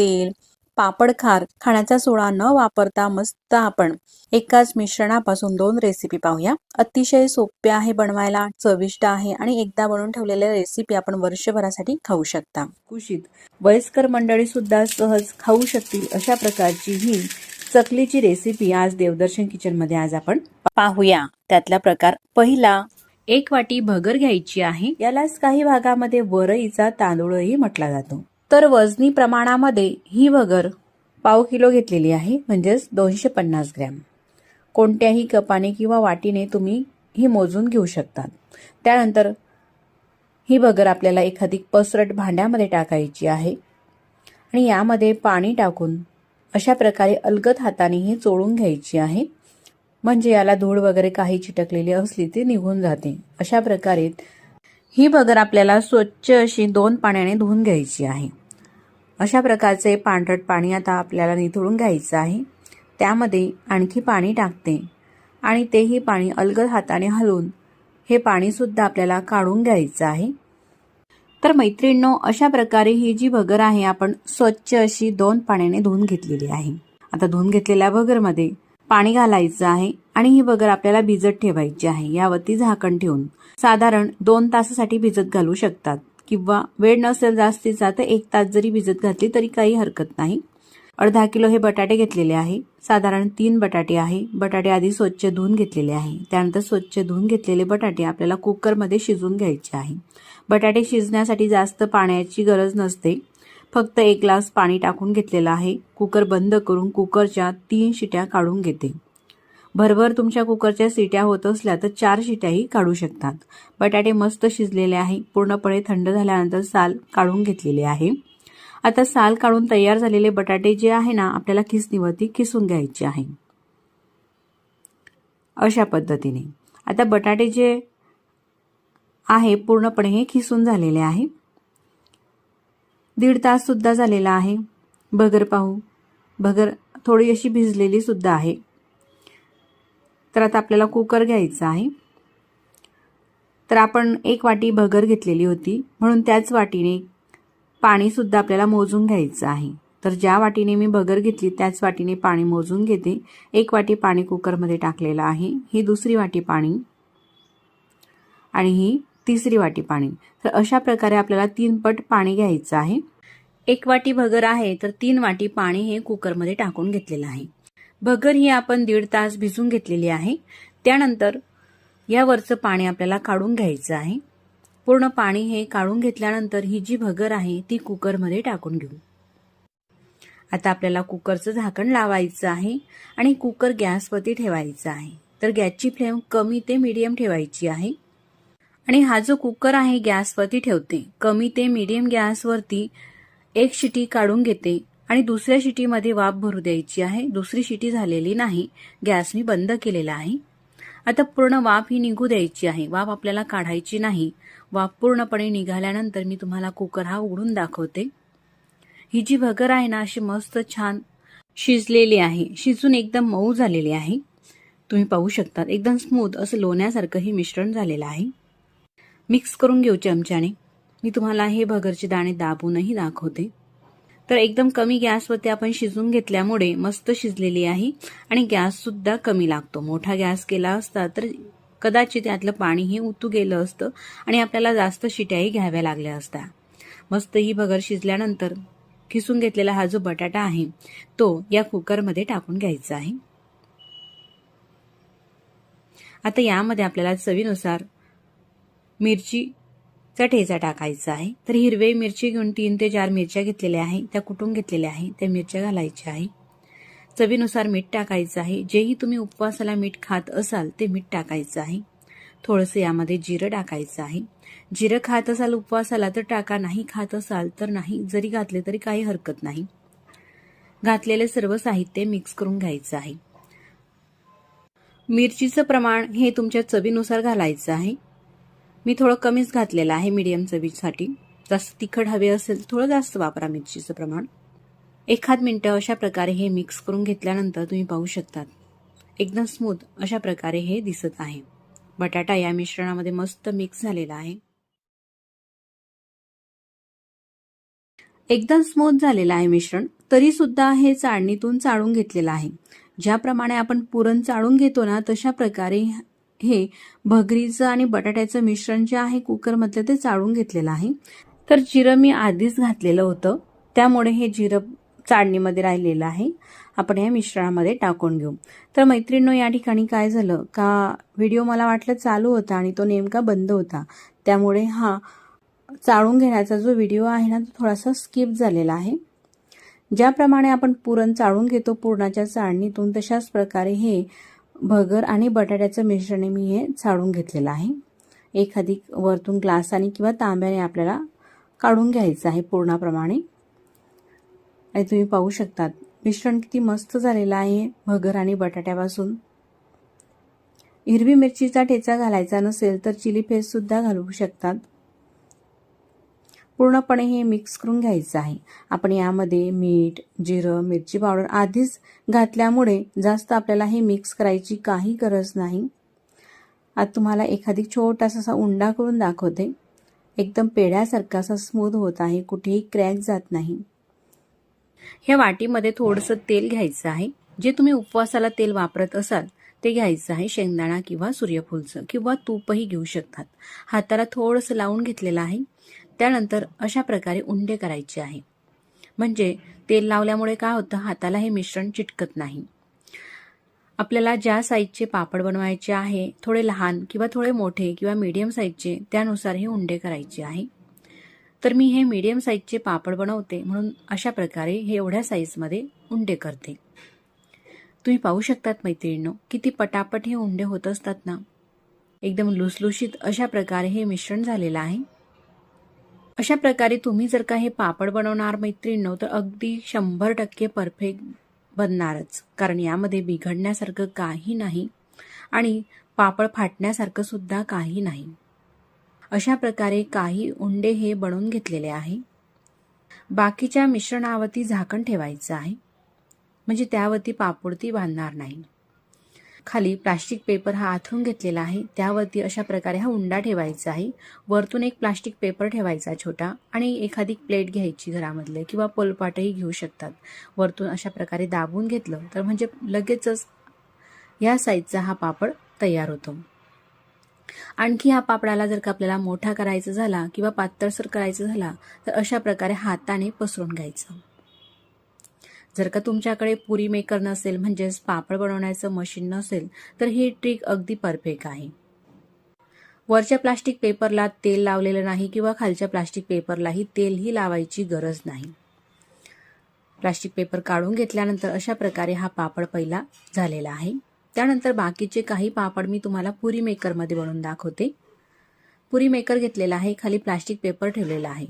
तेल पापड खार खाण्याचा सोडा न वापरता मस्त आपण एकाच मिश्रणापासून दोन रेसिपी पाहूया. अतिशय सोपे आहे बनवायला चविष्ट आहे आणि एकदा बनवून ठेवलेल्या रेसिपी आपण वर्षभरासाठी खाऊ शकता. कुशीत वयस्कर मंडळी सुद्धा सहज खाऊ शकतील अशा प्रकारची ही चकलीची रेसिपी आज देवदर्शन किचनमध्ये आज आपण पाहूया. त्यातला प्रकार पहिला एक वाटी भगर घ्यायची आहे. यालाच काही भागामध्ये वरईचा तांदूळही म्हटला जातो. तर वजनी प्रमाणामध्ये ही भगर पाव किलो घेतलेली आहे म्हणजेच दोनशे पन्नास ग्रॅम. कोणत्याही कपाने किंवा वाटीने तुम्ही ही मोजून घेऊ शकतात. त्यानंतर ही भगर आपल्याला एखादी पसरट भांड्यामध्ये टाकायची आहे आणि यामध्ये पाणी टाकून अशा प्रकारे अलगद हाताने ही चोळून घ्यायची आहे. म्हणजे याला धूळ वगैरे काही चिटकलेली असली ती निघून जाते. अशा प्रकारे ही भगर आपल्याला स्वच्छ अशी दोन पाण्याने धुवून घ्यायची आहे. अशा प्रकारचे पांढरट पाणी आता आपल्याला निथळून घ्यायचं आहे. त्यामध्ये आणखी पाणी टाकते. आणि तेही पाणी अलगद हाताने हलवून हे पाणीसुद्धा आपल्याला काढून घ्यायचं आहे. तर मैत्रिणींनो अशा प्रकारे ही जी भगर आहे आपण स्वच्छ अशी दोन पाण्याने धुवून घेतलेली आहे. आता धुवून घेतलेल्या भगरमध्ये पाणी घालायचं आहे आणि ही भगर आपल्याला भिजत ठेवायची आहे. यावरती झाकण ठेवून साधारण दोन तासासाठी भिजत घालू शकतात. किंवा वेळ नसेल जास्तीचा तर एक तास जरी भिजत घातली तरी काही हरकत नाही. अर्धा किलो हे बटाटे घेतलेले आहे. साधारण तीन बटाटे आहे. बटाटे आधी स्वच्छ धुवून घेतलेले आहे. त्यानंतर स्वच्छ धुवून घेतलेले बटाटे आपल्याला कुकरमध्ये शिजवून घ्यायचे आहे. बटाटे शिजण्यासाठी जास्त पाण्याची गरज नसते. फक्त एक ग्लास पाणी टाकून घेतलेलं आहे. कुकर बंद करून कुकरच्या तीन शिट्या काढून घेते. भरभर तुमच्या कुकरच्या शिट्या होत असल्या तर चार शिट्याही काढू शकतात. बटाटे मस्त शिजलेले आहे. पूर्णपणे थंड झाल्यानंतर साल काढून घेतलेले आहे. आता साल काढून तयार झालेले बटाटे जे आहे ना आपल्याला खिसणीवरती खिसून घ्यायचे आहे. अशा पद्धतीने. आता बटाटे जे आहे पूर्णपणे हे खिसून झालेले आहे. दीड तास सुद्धा झालेला आहे. भगर पाहू. भगर थोडी अशी भिजलेली सुद्धा आहे. तर आता आपल्याला कुकर घ्यायचा आहे. तर आपण एक वाटी भगर घेतलेली होती. म्हणून त्याच वाटीने पाणीसुद्धा आपल्याला मोजून घ्यायचं आहे. तर ज्या वाटीने मी भगर घेतली त्याच वाटीने पाणी मोजून घेते. एक वाटी पाणी कुकरमध्ये टाकलेलं आहे. ही दुसरी वाटी पाणी. आणि ही तिसरी वाटी पाणी. तर अशा प्रकारे आपल्याला तीन पट पाणी घ्यायचं आहे. एक वाटी भगर आहे तर तीन वाटी पाणी हे कुकरमध्ये टाकून घेतलेलं आहे. भगर ही आपण दीड तास भिजून घेतलेली आहे. त्यानंतर यावरचं पाणी आपल्याला काढून घ्यायचं आहे. पूर्ण पाणी हे काढून घेतल्यानंतर ही जी भगर आहे ती कुकरमध्ये टाकून घेऊ. आता आपल्याला कुकरचं झाकण लावायचं आहे आणि कुकर गॅसवरती ठेवायचा आहे. तर गॅसची फ्लेम कमी ते मीडियम ठेवायची आहे. आणि हा जो कुकर आहे गॅसवरती ठेवते कमी ते मीडियम गॅसवरती एक शिटी काढून घेते. आणि दुसऱ्या शिटीमध्ये वाफ भरू द्यायची आहे. दुसरी शिटी झालेली नाही. गॅस मी बंद केलेला आहे. आता पूर्ण वाफ ही निघू द्यायची आहे. वाफ आपल्याला काढायची नाही. वाफ पूर्णपणे निघाल्यानंतर मी तुम्हाला कुकर हा उघडून दाखवते. ही जी भगर आहे ना अशी मस्त छान शिजलेली आहे. शिजून एकदम मऊ झालेली आहे. तुम्ही पाहू शकता एकदम स्मूथ असं लोण्यासारखं हे मिश्रण झालेलं आहे. मिक्स करून घेऊ चमच्याने. मी तुम्हाला हे भगरचे दाणे दाबूनही दाखवते. तर एकदम कमी गॅसवरती आपण शिजून घेतल्यामुळे मस्त शिजलेली आहे आणि गॅससुद्धा कमी लागतो. मोठा गॅस केला असता तर कदाचित त्यातलं पाणी हे उतू गेलं असतं आणि आपल्याला जास्त शिट्याही घ्याव्या लागल्या असत्या. मस्त ही भगर शिजल्यानंतर खिसून घेतलेला हा जो बटाटा आहे तो या कुकरमध्ये टाकून घ्यायचा आहे. आता यामध्ये आपल्याला चवीनुसार मिरची चा ठेचा टाकायचा आहे. तर हिरवे मिरची घेऊन तीन ते चार मिरच्या घेतलेल्या आहे. त्या कुटून घेतलेल्या आहे. त्या मिरच्या घालायच्या आहे. चवीनुसार मीठ टाकायचं आहे. जेही तुम्ही उपवासाला मीठ खात असाल ते मीठ टाकायचं आहे. थोडंसं यामध्ये जिरं टाकायचं आहे. जिरं खात असाल उपवासाला तर टाका. नाही खात असाल तर नाही. जरी घातले तरी काही हरकत नाही. घातलेले सर्व साहित्य मिक्स करून घ्यायचं आहे. मिरचीचं प्रमाण हे तुमच्या चवीनुसार घालायचं आहे. मी थोडं कमीच घातलेलं आहे मीडियम चवीसाठी. जास्त तिखट हवे असेल थोडं जास्त वापरा मिरचीचं प्रमाण. एखाद मिनटं अशा प्रकारे हे मिक्स करून घेतल्यानंतर तुम्ही पाहू शकतात. एकदम स्मूथ अशा प्रकारे हे दिसत आहे. बटाटा या मिश्रणामध्ये मस्त मिक्स झालेला आहे. एकदम स्मूथ झालेला आहे मिश्रण. तरी सुद्धा हे चाळणीतून चाळून घेतलेलं आहे. ज्याप्रमाणे आपण पुरण चाळून घेतो ना तशा प्रकारे हे भगरीचं आणि बटाट्याचं मिश्रण जे आहे कुकरमधलं ते चाळून घेतलेलं आहे. तर जिरं मी आधीच घातलेलं होतं. त्यामुळे हे जिरं चाळणीमध्ये राहिलेलं आहे. आपण या मिश्रणामध्ये टाकून घेऊ. तर मैत्रिणींनो या ठिकाणी काय झालं? का व्हिडिओ मला वाटलं चालू होता आणि तो नेमका बंद होता. त्यामुळे हा चाळून घेण्याचा जो व्हिडिओ आहे ना तो थोडासा स्किप झालेला आहे. ज्याप्रमाणे आपण पुरण चाळून घेतो पुरणाच्या चाळणीतून तशाच प्रकारे हे भगर आणि बटाट्याचं मिश्रण मी हे चाळून घेतलेलं आहे. एखादी वरतून ग्लासाने किंवा तांब्याने आपल्याला काढून घ्यायचं आहे पूर्णाप्रमाणे. आणि तुम्ही पाहू शकतात. मिश्रण किती मस्त झालेलं आहे. भगर आणि बटाट्यापासून. हिरवी मिरचीचा ठेचा घालायचा नसेल तर चिली पेस्टसुद्धा घालू शकतात. पूर्णपणे हे मिक्स करून घ्यायचं आहे. आपण यामध्ये मीठ जिरं मिरची पावडर आधीच घातल्यामुळे जास्त आपल्याला हे मिक्स करायची काही गरज नाही. आता तुम्हाला एखादी छोटासा असा उंडा करून दाखवते. एकदम पेढ्यासारखा असा स्मूथ होत आहे कुठेही क्रॅक जात नाही. ह्या वाटीमध्ये थोडंसं तेल घ्यायचं आहे. जे तुम्ही उपवासाला तेल वापरत असाल ते घ्यायचं आहे. शेंगदाणा किंवा सूर्यफूलचं किंवा तूपही घेऊ शकतात. हाताला थोडंसं लावून घेतलेलं आहे. त्यानंतर अशा प्रकारे उंडे करायचे आहे. म्हणजे तेल लावल्यामुळे काय होतं? हाताला हे मिश्रण चिटकत नाही. आपल्याला ज्या साईजचे पापड बनवायचे आहे थोडे लहान किंवा थोडे मोठे किंवा मीडियम साईजचे त्यानुसार हे उंडे करायचे आहे. तर मी हे मीडियम साईजचे पापड बनवते म्हणून अशा प्रकारे हे एवढ्या साईजमध्ये उंडे करते. तुम्ही पाहू शकतात मैत्रिणींनो किती पटापट हे उंडे होत असतात ना. एकदम लुसलुशीत अशा प्रकारे हे मिश्रण झालेलं आहे. अशा प्रकारे तुम्ही जर का हे पापड बनवणार मैत्रिणींनो तर अगदी शंभर टक्के परफेक्ट बनणारच. कारण यामध्ये बिघडण्यासारखं काही नाही आणि पापड फाटण्यासारखं सुद्धा काही नाही. अशा प्रकारे काही उंडे हे बनवून घेतलेले आहे. बाकीच्या मिश्रणावरती झाकण ठेवायचं आहे. म्हणजे त्यावरती पापुडती बांधणार नाही. खाली प्लास्टिक पेपर हा आथरून घेतलेला आहे. त्यावरती अशा प्रकारे हा उंडा ठेवायचा आहे. वरतून एक प्लास्टिक पेपर ठेवायचा छोटा आणि एखादी प्लेट घ्यायची घरामधले किंवा पोलपाटही घेऊ शकतात. वरतून अशा प्रकारे दाबून घेतलं तर म्हणजे लगेचच या साईजचा हा पापड तयार होतो. आणखी हा पापडाला जर का आपल्याला मोठा करायचा झाला किंवा पातळसर करायचा झाला तर अशा प्रकारे हाताने पसरून घ्यायचं. जर का तुमच्याकडे पुरी मेकर नसेल म्हणजेच पापड बनवण्याचं मशीन नसेल तर ही ट्रिक अगदी परफेक्ट आहे. वरच्या प्लास्टिक पेपरला तेल लावलेलं नाही किंवा खालच्या प्लास्टिक पेपरलाही तेलही लावायची गरज नाही. प्लास्टिक पेपर काढून घेतल्यानंतर अशा प्रकारे हा पापड पहिला झालेला आहे. त्यानंतर बाकीचे काही पापड मी तुम्हाला पुरी मेकरमध्ये बनवून दाखवते. पुरी मेकर घेतलेला आहे खाली प्लास्टिक पेपर ठेवलेला आहे.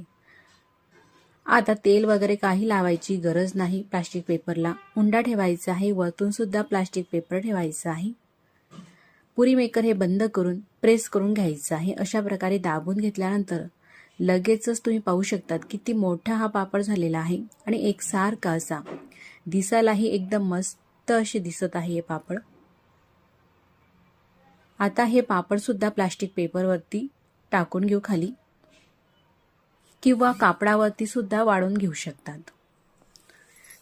आता तेल वगैरे काही लावायची गरज नाही. प्लास्टिक पेपरला हुंडा ठेवायचा आहे. वरतून सुद्धा प्लास्टिक पेपर ठेवायचा आहे. पुरी मेकर हे बंद करून प्रेस करून घ्यायचं आहे. अशा प्रकारे दाबून घेतल्यानंतर लगेचच तुम्ही पाहू शकतात किती मोठा हा पापड झालेला आहे आणि एकसारखा असा. दिसायलाही एकदम मस्त असे दिसत आहे हे पापड. आता हे पापडसुद्धा प्लास्टिक पेपरवरती टाकून घेऊ खाली. किंवा कापडावरती सुद्धा वाढून घेऊ शकतात.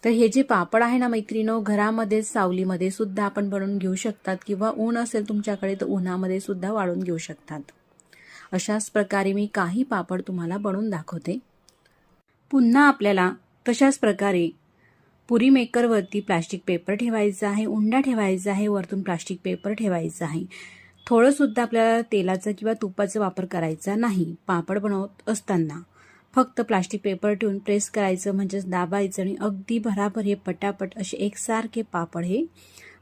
तर हे जे पापड आहे ना मैत्रिणो घरामध्ये सावलीमध्ये सुद्धा आपण बनवून घेऊ शकतात किंवा ऊन असेल तुमच्याकडे तर उन्हामध्ये सुद्धा वाढून घेऊ शकतात. अशाच प्रकारे मी काही पापड तुम्हाला बनवून दाखवते. पुन्हा आपल्याला तशाच प्रकारे पुरी मेकरवरती प्लास्टिक पेपर ठेवायचा आहे उंडा ठेवायचा आहे वरतून प्लास्टिक पेपर ठेवायचा आहे. थोडंसुद्धा आपल्याला तेलाचा किंवा तुपाचा वापर करायचा नाही पापड बनवत असताना. फक्त प्लास्टिक पेपर ठेवून प्रेस करायचं म्हणजेच दाबायचं आणि अगदी भराभर हे पटापट असे एकसारखे पापड हे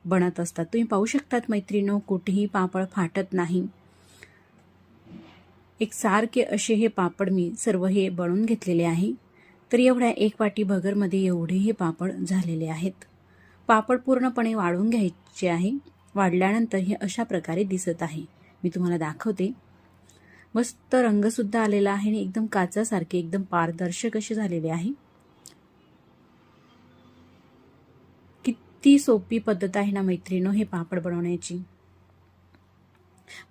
बनत असतात. तुम्ही पाहू शकतात मैत्रिणो कुठेही पापड फाटत नाही. एकसारखे असे हे पापड मी सर्व हे बनवून घेतलेले आहे. तर एवढ्या एक वाटी भगरमध्ये एवढे हे पापड झालेले आहेत. पापड पूर्णपणे वाढून घ्यायचे आहे. वाढल्यानंतर हे अशा प्रकारे दिसत आहे. मी तुम्हाला दाखवते. मस्त रंगसुद्धा आलेला आहे आणि एकदम काचासारखे एकदम पारदर्शक असे झालेले आहे. किती सोपी पद्धत आहे ना मैत्रिणो हे पापड बनवण्याची.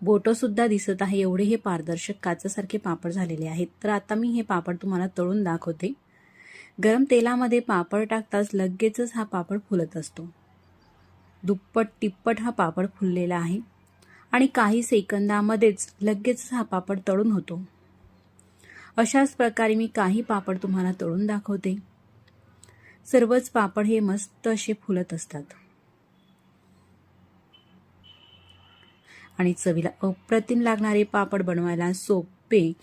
बोटंसुद्धा दिसत आहे एवढे हे पारदर्शक काचासारखे पापड झालेले आहेत. तर आता मी हे पापड तुम्हाला तळून दाखवते. गरम तेलामध्ये पापड टाकताच लगेचच हा पापड फुलत असतो. दुप्पट तिप्पट हा पापड फुललेला आहे. आणि काही सेकंदामध्येच लगेच हा पापड तळून होतो. अशाच प्रकारे मी काही पापड तुम्हाला तळून दाखवते. सर्वच पापड हे मस्त असे फुलत असतात. आणि चवीला अप्रतिम लागणारे पापड बनवायला सोपे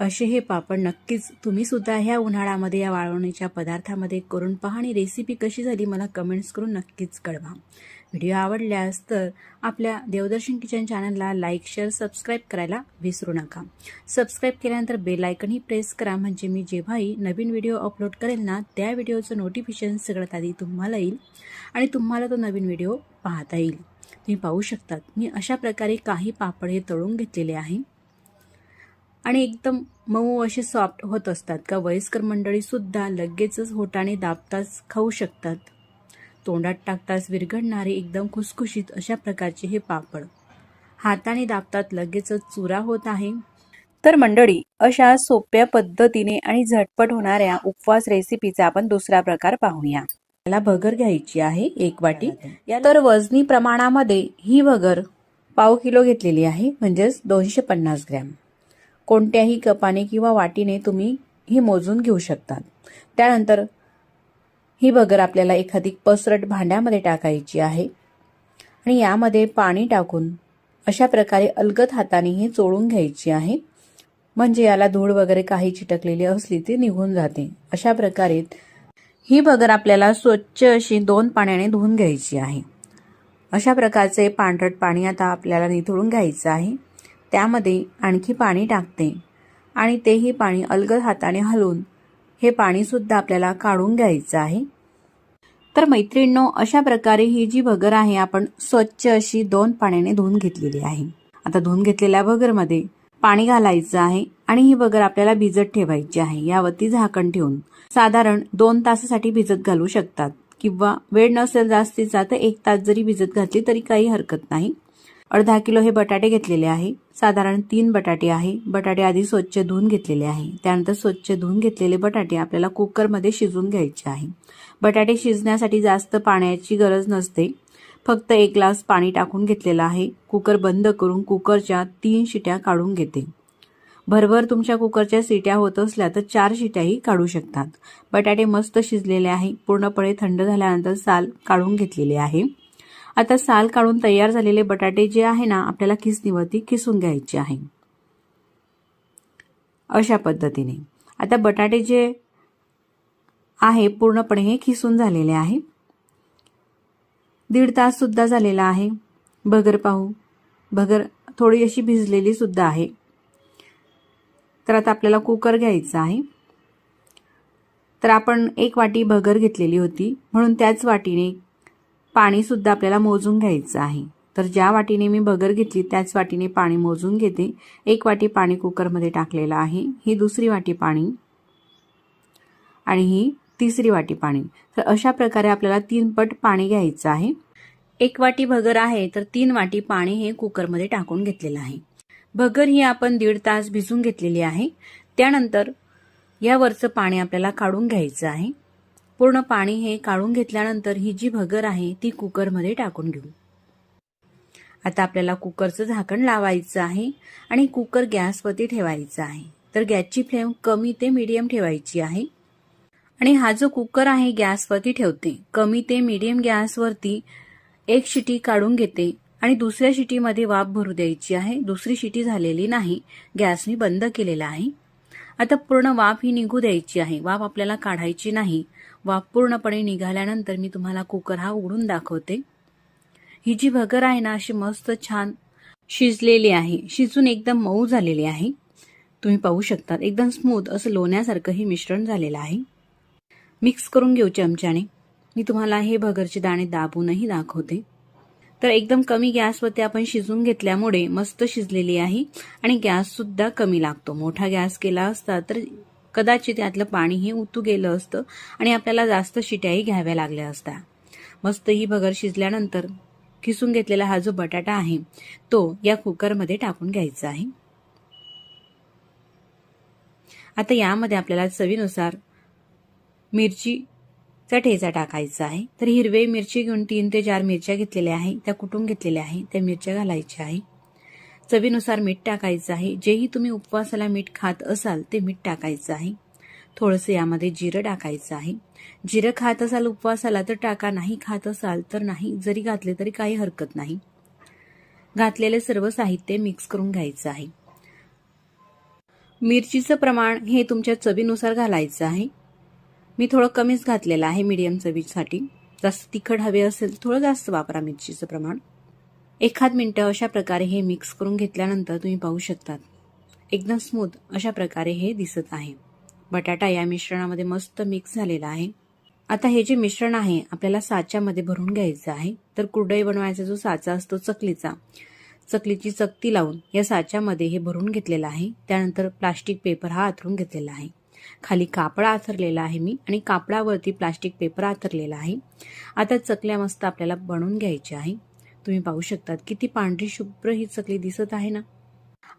असे हे पापड नक्कीच तुम्ही सुद्धा ह्या उन्हाळ्यामध्ये या वाळवणीच्या पदार्थामध्ये करून पहा आणि रेसिपी कशी झाली मला कमेंट्स करून नक्कीच कळवा. व्हिडिओ आवडल्यास तर आपल्या देवदर्शन किचन चॅनलला लाईक शेअर सबस्क्राईब करायला विसरू नका. सबस्क्राईब केल्यानंतर बेल आयकनही प्रेस करा म्हणजे मी जेव्हाही नवीन व्हिडिओ अपलोड करेल ना त्या व्हिडिओचं नोटिफिकेशन सगळ्यात आधी तुम्हाला येईल आणि तुम्हाला तो नवीन व्हिडिओ पाहता येईल. तुम्ही पाहू शकतात. मी अशा प्रकारे काही पापड हे तळून घेतलेले आहे. आणि एकदम मऊ असे सॉफ्ट होत असतात. का वयस्कर मंडळीसुद्धा लगेचच होटाने दाबताच खाऊ शकतात. तोंडात टाकताच विरघडणारे एकदम खुसखुशीत अशा प्रकारचे हे पापड. हाताने दाबतात लगेचच चुरा होत आहे. तर मंडळी अशा सोप्या पद्धतीने आणि झटपट होणाऱ्या उपवास रेसिपीचा आपण दुसरा प्रकार पाहूया. याला भगर घ्यायची आहे एक वाटी. तर वजनी प्रमाणामध्ये ही भगर पाव किलो घेतलेली आहे म्हणजेच दोनशे पन्नास ग्रॅम. कोणत्याही कपाने किंवा वाटीने तुम्ही ही मोजून घेऊ शकतात. त्यानंतर ही भगर आपल्याला एखादी पसरट भांड्यामध्ये टाकायची आहे. आणि यामध्ये पाणी टाकून अशा प्रकारे अलगद हाताने ही चोळून घ्यायची आहे. म्हणजे याला धूळ वगैरे काही चिटकलेली असली ती निघून जाते. अशा प्रकारे ही भगर आपल्याला स्वच्छ अशी दोन पाण्याने धुवून घ्यायची आहे. अशा प्रकारचे पांढरट पाणी आता आपल्याला निथळून घ्यायचं आहे. त्यामध्ये आणखी पाणी टाकते. आणि तेही पाणी अलगद हाताने हलवून हे पाणीसुद्धा आपल्याला काढून घ्यायचं आहे. तर मैत्रिणींनो अशा प्रकारे ही जी भगर आहे आपण स्वच्छ अशी दोन पाण्याने धुवून घेतलेली आहे. आता धुवून घेतलेल्या भगरमध्ये पाणी घालायचं आहे आणि ही भगर आपल्याला भिजत ठेवायची आहे. यावरती झाकण ठेवून साधारण दोन तासासाठी भिजत घालू शकतात. किंवा वेळ नसेल जास्तीचा तर एक तास जरी भिजत घातली तरी काही हरकत नाही. अर्धा किलो हे बटाटे घेतलेले आहे. साधारण तीन बटाटे आहे. बटाटे आधी स्वच्छ धुवून घेतलेले आहे. त्यानंतर स्वच्छ धुवून घेतलेले बटाटे आपल्याला कुकरमध्ये शिजून घ्यायचे आहे. बटाटे शिजण्यासाठी जास्त पाण्याची गरज नसते. फक्त एक ग्लास पाणी टाकून घेतलेलं आहे. कुकर बंद करून कुकरच्या तीन शिट्या काढून घेते. भरभर तुमच्या कुकरच्या शिट्या होत असल्या तर चार शिट्याही काढू शकतात. बटाटे मस्त शिजलेले आहे. पूर्णपणे थंड झाल्यानंतर साल काढून घेतलेले आहे. आता साल काढून तयार झालेले बटाटे जे आहे ना आपल्याला खिसणीवरती खिसून घ्यायचे आहे. अशा पद्धतीने. आता बटाटे जे आहे पूर्णपणे हे खिसून झालेले आहे. दीड तास सुद्धा झालेला आहे. भगर पाहू. भगर थोडी अशी भिजलेली सुद्धा आहे. तर आता आपल्याला कुकर घ्यायचा आहे. तर आपण एक वाटी भगर घेतलेली होती. म्हणून त्याच वाटीने पाणीसुद्धा आपल्याला मोजून घ्यायचं आहे. तर ज्या वाटीने मी भगर घेतली त्याच वाटीने पाणी मोजून घेते. एक वाटी पाणी कुकरमध्ये टाकलेलं आहे. ही दुसरी वाटी पाणी. आणि ही तिसरी वाटी पाणी. तर अशा प्रकारे आपल्याला तीन पट पाणी घ्यायचं आहे. एक वाटी भगर आहे तर तीन वाटी पाणी हे कुकरमध्ये टाकून घेतलेलं आहे. भगर ही आपण दीड तास भिजून घेतलेली आहे. त्यानंतर यावरचं पाणी आपल्याला काढून घ्यायचं आहे. पूर्ण पाणी हे काढून घेतल्यानंतर ही जी भगर आहे ती कुकरमध्ये टाकून घेऊ. आता आपल्याला कुकरचं झाकण लावायचं आहे आणि कुकर गॅसवरती ठेवायचं आहे. तर गॅसची फ्लेम कमी ते मीडियम ठेवायची आहे. आणि हा जो कुकर आहे गॅसवरती ठेवते कमी ते मीडियम गॅसवरती एक शिटी काढून घेते आणि दुसऱ्या शिटीमध्ये वाफ भरू द्यायची आहे. दुसरी शिटी झालेली नाही. गॅस मी बंद केलेला आहे. आता पूर्ण वाफ ही निघू द्यायची आहे. वाफ आपल्याला काढायची नाही. वाफ पूर्णपणे निघाल्यानंतर मी तुम्हाला कुकर हा उघडून दाखवते. ही जी भगर आहे ना अशी मस्त छान शिजलेली आहे. शिजून एकदम मऊ झालेली आहे. तुम्ही पाहू शकता एकदम स्मूथ असं लोण्यासारखं हे मिश्रण झालेलं आहे. मिक्स करून घेऊ चमच्याने. मी तुम्हाला हे भगरचे दाणे दाबूनही दाखवते. तर एकदम कमी गॅसवरती आपण शिजून घेतल्यामुळे मस्त शिजलेली आहे आणि गॅससुद्धा कमी लागतो. मोठा गॅस केला असता तर कदाचित त्यातलं पाणी हे उतू गेलं असतं आणि आपल्याला जास्त शिट्याही घ्याव्या लागल्या असत्या. मस्त ही भगर शिजल्यानंतर खिसून घेतलेला हा जो बटाटा आहे तो या कुकरमध्ये टाकून घ्यायचा आहे. आता यामध्ये आपल्याला चवीनुसार मिरचीचा ठेचा टाकायचा आहे. तर हिरवे मिरची घेऊन तीन ते चार मिरच्या घेतलेल्या आहे. त्या कुटून घेतलेल्या आहे. त्या मिरच्या घालायच्या आहे. चवीनुसार मीठ टाकायचं आहे. जेही तुम्ही उपवासाला मीठ खात असाल ते मीठ टाकायचं आहे. थोडंसं यामध्ये जिरं टाकायचं आहे. जिरं खात असाल उपवासाला तर टाका. नाही खात असाल तर नाही. जरी घातले तरी काही हरकत नाही. घातलेले सर्व साहित्य मिक्स करून घ्यायचं आहे. मिरचीचं प्रमाण हे तुमच्या चवीनुसार घालायचं आहे. मी थोडं कमीच घातलेलं आहे मीडियम चवीसाठी. जास्त तिखट हवे असेल थोडं जास्त वापरा मिरचीचं प्रमाण. एखाद मिनटं अशा प्रकारे हे मिक्स करून घेतल्यानंतर तुम्ही पाहू शकतात. एकदम स्मूथ अशा प्रकारे हे दिसत आहे. बटाटा या मिश्रणामध्ये मस्त मिक्स झालेला आहे. आता हे जे मिश्रण आहे आपल्याला साच्यामध्ये भरून घ्यायचं आहे. तर कुरडई बनवायचा जो साचा असतो चकलीचा चकलीची चकती लावून या साच्यामध्ये हे भरून घेतलेलं आहे. त्यानंतर प्लास्टिक पेपर हा आथरून घेतलेला आहे. खाली कापड आथरलेला आहे मी आणि कापडावरती प्लास्टिक पेपर आथरलेला आहे. आता चकल्या मस्त आपल्याला बनवून घ्यायच्या आहे. तुम्ही पाहू शकतात किती पांढरी शुभ्र ही चकली दिसत आहे ना.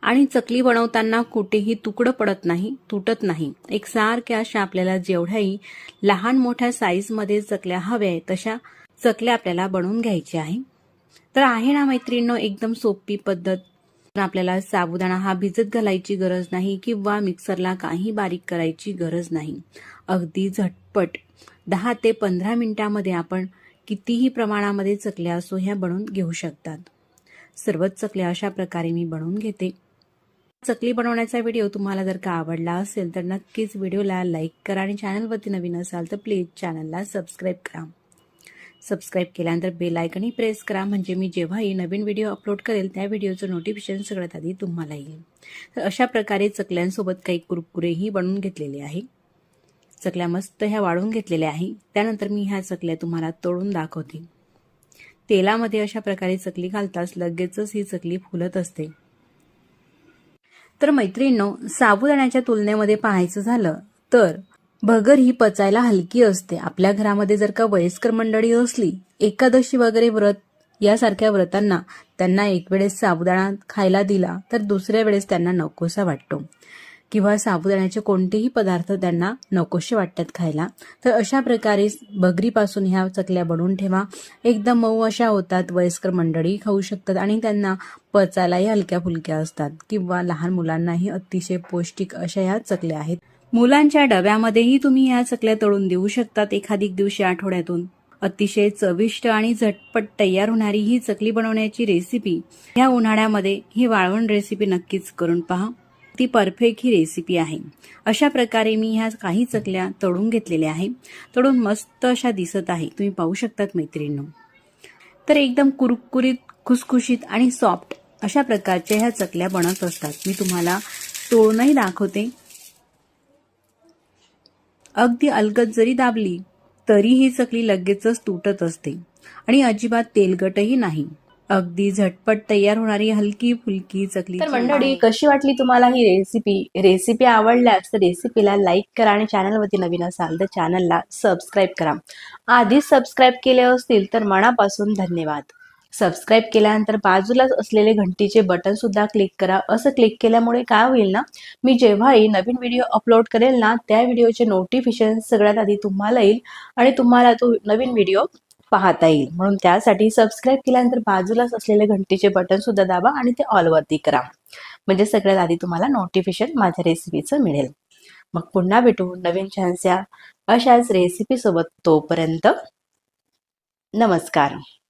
आणि चकली बनवताना कुठेही तुकडं पडत नाही तुटत नाही. एक सारख्या अशा आपल्याला जेवढ्याही लहान मोठ्या साईजमध्ये चकल्या हव्या आहेत तशा चकल्या आपल्याला बनवून घ्यायच्या आहे. तर आहे ना मैत्रिणींनो एकदम सोपी पद्धत. आपल्याला साबुदाणा हा भिजत घालायची गरज नाही किंवा मिक्सरला काही बारीक करायची गरज नाही. अगदी झटपट. दहा ते पंधरा मिनिटामध्ये आपण कितीही प्रमाणामध्ये चकल्या असो ह्या बनवून घेऊ शकतात. सर्वच चकल्या अशा प्रकारे मी बनवून घेते. चकली बनवण्याचा व्हिडिओ तुम्हाला जर का आवडला असेल तर नक्कीच व्हिडिओला लाईक करा आणि चॅनलवरती नवीन असाल तर प्लीज चॅनलला सबस्क्राईब करा. सबस्क्राईब केल्यानंतर बेल आयकनही प्रेस करा. म्हणजे मी जेव्हाही नवीन व्हिडिओ अपलोड करेल त्या व्हिडिओचं नोटिफिकेशन सगळ्यात आधी तुम्हाला येईल. तर अशा प्रकारे चकल्यांसोबत काही कुरकुरेही बनवून घेतलेले आहे. चकल्या मस्त ह्या वाढून घेतलेल्या आहे. त्यानंतर मी ह्या चकल्या तुम्हाला तोडून दाखवते. तेलामध्ये अशा प्रकारे चकली घालताच लगेचच ही चकली फुलत असते. तर मैत्रिणींनो साबुदाण्याच्या तुलनेमध्ये पाहायचं झालं तर भगर ही पचायला हलकी असते. आपल्या घरामध्ये जर का वयस्कर मंडळी असली एकादशी वगैरे व्रत यासारख्या व्रतांना त्यांना एक वेळेस साबुदाणा खायला दिला तर दुसऱ्या वेळेस त्यांना नकोसा वाटतो. किंवा साबुदाण्याचे कोणतेही पदार्थ त्यांना नकोसे वाटतात खायला. तर अशा प्रकारे बगरीपासून ह्या चकल्या बनवून ठेवा. एकदम मऊ अशा होतात वयस्कर मंडळी खाऊ शकतात आणि त्यांना पचायलाही हलक्या फुलक्या असतात. किंवा लहान मुलांनाही अतिशय पौष्टिक अशा ह्या चकल्या आहेत. मुलांच्या डब्यामध्येही तुम्ही ह्या चकल्या तळून देऊ शकतात एखादी दिवशी आठवड्यातून. अतिशय चविष्ट आणि झटपट तयार होणारी ही चकली बनवण्याची रेसिपी ह्या उन्हाळ्यामध्ये ही वाळवण रेसिपी नक्कीच करून पहा. ती परफेक्ट ही रेसिपी आहे. अशा प्रकारे मी ह्या काही चकल्या तळून घेतलेल्या आहे. तळून मस्त अशा दिसत आहे. तुम्ही पाहू शकतात मैत्रिणींनो. तर एकदम कुरकुरीत खुसखुशीत आणि सॉफ्ट अशा प्रकारच्या ह्या चकल्या बनत असतात. मी तुम्हाला तोडूनही दाखवते. अगदी अलगद जरी दाबली तरी ही चकली लगेचच तुटत असते आणि अजिबात तेलगटही नाही. अगदी झटपट तयार होणारी हलकी फुलकी चकली तर मंडळी कशी वाटली तुम्हाला ही रेसिपी रेसिपी आवडल्यास तर रेसिपीला लाईक करा आणि चॅनलवरती नवीन असाल तर चॅनलला सबस्क्राईब करा. आधीच सबस्क्राईब केले असतील तर मनापासून धन्यवाद. सबस्क्राईब केल्यानंतर बाजूलाच असलेले घंटीचे बटन सुद्धा क्लिक करा. असं क्लिक केल्यामुळे काय होईल ना मी जेव्हाही नवीन व्हिडिओ अपलोड करेल ना त्या व्हिडिओचे नोटिफिकेशन सगळ्यात आधी तुम्हाला येईल आणि तुम्हाला तो नवीन व्हिडिओ पाहता येईल. म्हणून त्यासाठी सबस्क्राईब केल्यानंतर बाजूलाच असलेले घंटीचे बटन सुद्धा दाबा आणि ते ऑलवरती करा. म्हणजे सगळ्यात आधी तुम्हाला नोटिफिकेशन माझ्या रेसिपीचं मिळेल. मग पुन्हा भेटू नवीन छानस्या अशाच रेसिपी सोबत तोपर्यंत नमस्कार.